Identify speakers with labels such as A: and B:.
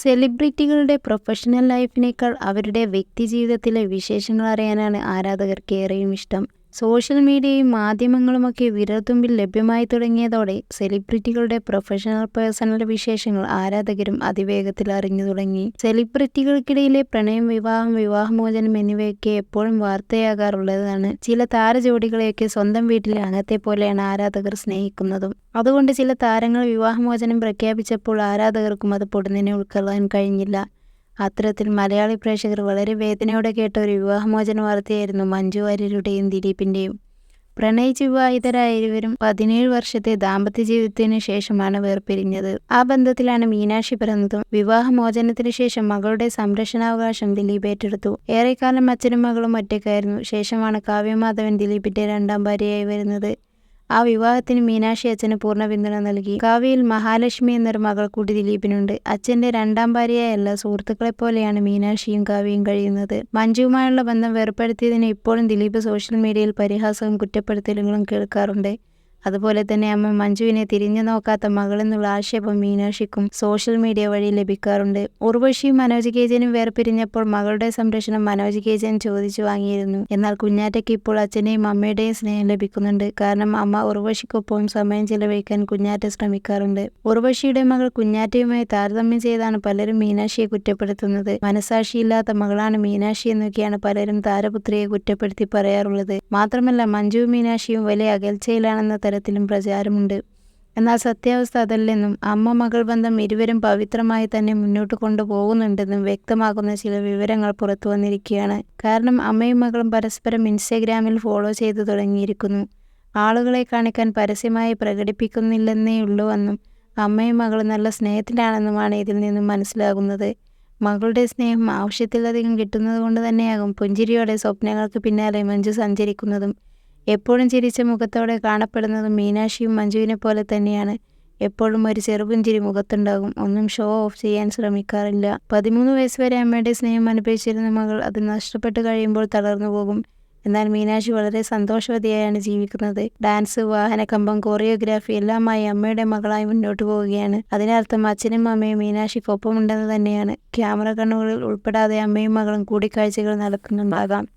A: സെലിബ്രിറ്റികളുടെ professional ലൈഫിനേക്കാൾ അവരുടെ വ്യക്തിജീവിതത്തിലെ വിശേഷങ്ങൾ അറിയാനാണ് ആരാധകർക്ക് ഏറെയും ഇഷ്ടം. സോഷ്യൽ മീഡിയയും മാധ്യമങ്ങളുമൊക്കെ വിരൽത്തുമ്പിൽ ലഭ്യമായി തുടങ്ങിയതോടെ സെലിബ്രിറ്റികളുടെ പ്രൊഫഷണൽ പേഴ്സണൽ വിശേഷങ്ങൾ ആരാധകരും അതിവേഗത്തിൽ അറിഞ്ഞു തുടങ്ങി. സെലിബ്രിറ്റികൾക്കിടയിലെ പ്രണയം, വിവാഹം, വിവാഹമോചനം എന്നിവയൊക്കെ എപ്പോഴും വാർത്തയാകാറുള്ളതാണ്. ചില താരജോഡികളെയൊക്കെ സ്വന്തം വീട്ടിലെ അംഗത്തെപ്പോലെയാണ് ആരാധകർ സ്നേഹിക്കുന്നതും. അതുകൊണ്ട് ചില താരങ്ങൾ വിവാഹമോചനം പ്രഖ്യാപിച്ചപ്പോൾ ആരാധകർക്കും അത് പൊടുന്നനെ ഉൾക്കൊള്ളാൻ കഴിഞ്ഞില്ല. അത്തരത്തിൽ മലയാളി പ്രേക്ഷകർ വളരെ വേദനയോടെ കേട്ട ഒരു വിവാഹമോചന വാർത്തയായിരുന്നു മഞ്ജു വാര്യരുടെയും ദിലീപിന്റെയും പ്രണയിച്ച് വിവാഹിതരായ ഇരുവരും പതിനേഴ് വർഷത്തെ ദാമ്പത്യ ജീവിതത്തിന് ശേഷമാണ് വേർപിരിഞ്ഞത്. ആ ബന്ധത്തിലാണ് മീനാക്ഷി പിറന്നതും. വിവാഹമോചനത്തിന് ശേഷം മകളുടെ സംരക്ഷണാവകാശം ദിലീപ് ഏറ്റെടുത്തു. ഏറെക്കാലം അച്ഛനും മകളും ഒറ്റയ്ക്കായിരുന്നു. ശേഷമാണ് കാവ്യമാധവൻ ദിലീപിന്റെ രണ്ടാം ഭാര്യയായി വരുന്നത്. ആ വിവാഹത്തിന് മീനാക്ഷി അച്ഛന് പൂർണ പിന്തുണ നൽകി. കാവ്യയിൽ മഹാലക്ഷ്മി എന്നൊരു മകൾ കൂടി ദിലീപിനുണ്ട്. അച്ഛന്റെ രണ്ടാം ഭാര്യയല്ല സുഹൃത്തുക്കളെ പോലെയാണ് മീനാക്ഷിയും കാവ്യയും കഴിയുന്നത്. മഞ്ജുവുമായുള്ള ബന്ധം വേർപ്പെടുത്തിയതിന് ഇപ്പോഴും ദിലീപ് സോഷ്യൽ മീഡിയയിൽ പരിഹാസവും കുറ്റപ്പെടുത്തലുകളും കേൾക്കാറുണ്ട്. അതുപോലെ തന്നെ അമ്മ മഞ്ജുവിനെ തിരിഞ്ഞു നോക്കാത്ത മകളെന്നുള്ള ആക്ഷേപം മീനാക്ഷിക്കും സോഷ്യൽ മീഡിയ വഴി ലഭിക്കാറുണ്ട്. ഉർവശിയും മനോജ് കെ ജെനും വേർപിരിഞ്ഞപ്പോൾ മകളുടെ സംരക്ഷണം മനോജ് കേജൻ ജെൻ ചോദിച്ചു വാങ്ങിയിരുന്നു. എന്നാൽ കുഞ്ഞാറ്റയ്ക്ക് ഇപ്പോൾ അച്ഛനെയും അമ്മയുടെയും സ്നേഹം ലഭിക്കുന്നുണ്ട്. കാരണം അമ്മ ഉർവശിക്കൊപ്പം സമയം ചെലവഴിക്കാൻ കുഞ്ഞാറ്റ ശ്രമിക്കാറുണ്ട്. ഉർവശിയുടെ മകൾ കുഞ്ഞാറ്റയുമായി താരതമ്യം ചെയ്താണ് പലരും മീനാക്ഷിയെ കുറ്റപ്പെടുത്തുന്നത്. മനസാക്ഷിയില്ലാത്ത മകളാണ് മീനാക്ഷി എന്നൊക്കെയാണ് പലരും താരപുത്രിയെ കുറ്റപ്പെടുത്തി പറയാറുള്ളത്. മാത്രമല്ല മഞ്ജു മീനാക്ഷിയും വലിയ അകൽച്ചയിലാണെന്ന തരത്തിലും പ്രചാരമുണ്ട്. എന്നാൽ സത്യാവസ്ഥ അതല്ലെന്നും അമ്മ മകൾ ബന്ധം ഇരുവരും പവിത്രമായി തന്നെ മുന്നോട്ട് കൊണ്ടുപോകുന്നുണ്ടെന്നും വ്യക്തമാക്കുന്ന ചില വിവരങ്ങൾ പുറത്തു വന്നിരിക്കുകയാണ് കാരണം അമ്മയും മകളും പരസ്പരം ഇൻസ്റ്റഗ്രാമിൽ ഫോളോ ചെയ്തു തുടങ്ങിയിരിക്കുന്നു. ആളുകളെ കാണിക്കാൻ പരസ്യമായി പ്രകടിപ്പിക്കുന്നില്ലെന്നേ ഉള്ളൂ എന്നും അമ്മയും മകളും നല്ല സ്നേഹത്തിലാണെന്നുമാണ് ഇതിൽ നിന്നും മനസ്സിലാകുന്നത്. മകളുടെ സ്നേഹം ആവശ്യത്തിലധികം കിട്ടുന്നത് കൊണ്ട് തന്നെയാകും പുഞ്ചിരിയോടെ സ്വപ്നങ്ങൾക്ക് പിന്നാലെ മഞ്ജു സഞ്ചരിക്കുന്നതും. എപ്പോഴും ചിരിച്ച മുഖത്തോടെ കാണപ്പെടുന്നത് മീനാക്ഷിയും മഞ്ജുവിനെ പോലെ തന്നെയാണ്. എപ്പോഴും ഒരു ചെറുപുഞ്ചിരി മുഖത്തുണ്ടാകും. ഒന്നും ഷോ ഓഫ് ചെയ്യാൻ ശ്രമിക്കാറില്ല. പതിമൂന്ന് വയസ്സുവരെ അമ്മയുടെ സ്നേഹം അനുഭവിച്ചിരുന്ന മകൾ അത് നഷ്ടപ്പെട്ടു കഴിയുമ്പോൾ തളർന്നു പോകും എന്നാൽ മീനാക്ഷി വളരെ സന്തോഷവതിയായാണ് ജീവിക്കുന്നത്. ഡാൻസ്, വാഹനകമ്പം, കോറിയോഗ്രാഫി എല്ലാമായി അമ്മയുടെ മകളായി മുന്നോട്ട് പോവുകയാണ്. അതിനർത്ഥം അച്ഛനും അമ്മയും മീനാക്ഷിക്കൊപ്പമുണ്ടെന്ന് തന്നെയാണ്. ക്യാമറ കണ്ണുകളിൽ ഉൾപ്പെടാതെ അമ്മയും മകളും കൂടിക്കാഴ്ചകൾ നടത്തുന്നുണ്ടാകാം.